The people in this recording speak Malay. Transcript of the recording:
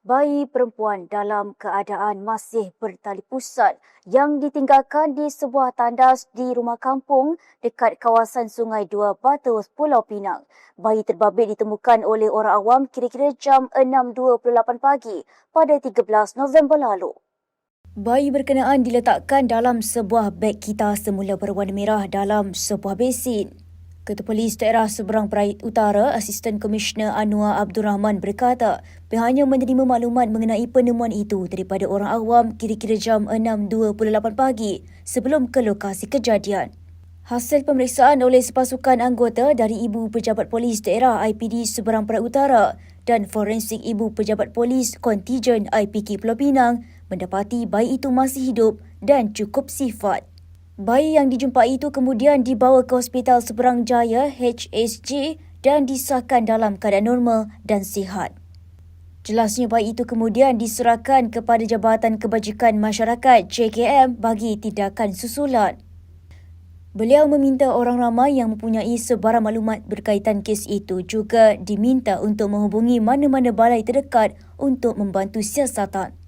Bayi perempuan dalam keadaan masih bertali pusat yang ditinggalkan di sebuah tandas di rumah kampung dekat kawasan Sungai Dua Batu, Pulau Pinang. Bayi terbabit ditemukan oleh orang awam kira-kira jam 6.28 pagi pada 13 November lalu. Bayi berkenaan diletakkan dalam sebuah beg kita semula berwarna merah dalam sebuah besin. Ketua Polis Daerah Seberang Perai Utara, Asisten Komisioner Anwar Abdul Rahman berkata, pihaknya menerima maklumat mengenai penemuan itu daripada orang awam kira-kira jam 6.28 pagi sebelum ke lokasi kejadian. Hasil pemeriksaan oleh sepasukan anggota dari Ibu Pejabat Polis Daerah IPD Seberang Perai Utara dan Forensik Ibu Pejabat Polis Kontijen IPK Pulau Pinang mendapati bayi itu masih hidup dan cukup sifat. Bayi yang dijumpai itu kemudian dibawa ke Hospital Seberang Jaya HSG dan disahkan dalam keadaan normal dan sihat. Jelasnya bayi itu kemudian diserahkan kepada Jabatan Kebajikan Masyarakat JKM bagi tindakan susulan. Beliau meminta orang ramai yang mempunyai sebarang maklumat berkaitan kes itu juga diminta untuk menghubungi mana-mana balai terdekat untuk membantu siasatan.